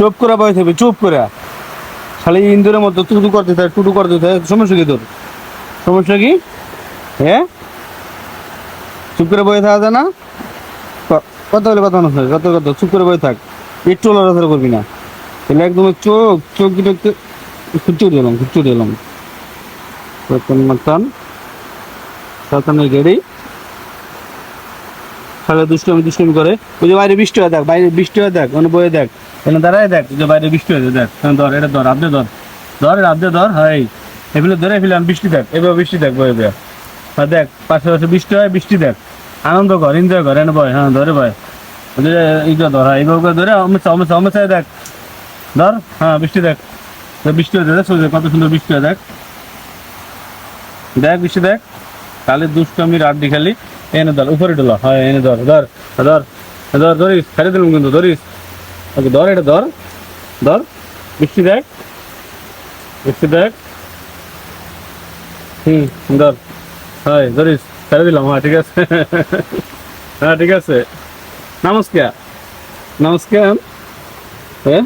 চুপ করে বসে থাকবি, চুপ করে। খালি ইন্দুরের মতো টুটু করতে থাকে, টুটু করতে থাকে, সমস্যা কি তোর? সমস্যা কি? হ্যাঁ চুপ করে বয়ে থাকা যায় না? কথা বলে কথা না কত কত চুপ করে বয়ে থাক। একটু লড়াচড়া করবি না। তাহলে একদম চোখ চোখ দুটো একটু খুঁচু দিলাম খুঁচু দিলাম মতন রতনের গেড়ি। সারা দুষ্টমি দুষ্টমি করে। ওই যে বাইরে বৃষ্টি হয় দেখ বাইরে বৃষ্টি হয় দেখ ওখানে বয়ে দেখ এখানে দাঁড়ায় দেখ যে বাইরে বৃষ্টি হয়েছে দেখ হ্যাঁ, ধর এটা ধর আপনি ধর ধর আপনি ধর হাই এগুলো ধরে ফেলাম বৃষ্টি দেখ এবার বৃষ্টি দেখ বয়ে দেখ আর দেখ পাশে পাশে বৃষ্টি হয় বৃষ্টি দেখ আনন্দ কর এনজয় কর এনে বয় হ্যাঁ ধরে বয়। এইটা ধর হ্যাঁ এইভাবে ধরে অমেচা অমেচা অমেচায় দেখ ধর হ্যাঁ বৃষ্টি দেখ বৃষ্টি হয়েছে দেখ কত সুন্দর বৃষ্টি হয় দেখ। দেখ বৃষ্টি দেখ কালে দুষ্টমি রাড্ডি খালি। এনে ধর উপরে ডোলা হয়, এনে ধর ধর ধর ধর, ধরিস, ছেড়ে দিলাম কিন্তু, ধরিস। ওকে, ধর, এটা ধর ধর, বৃষ্টি দেখ বৃষ্টি দেখ। হুম, ধর, হয়, ধরিস, ছেড়ে দিলাম হ্যাঁ ঠিক আছে। হ্যাঁ ঠিক আছে। নমস্কার। নমস্কার। হ্যাঁ?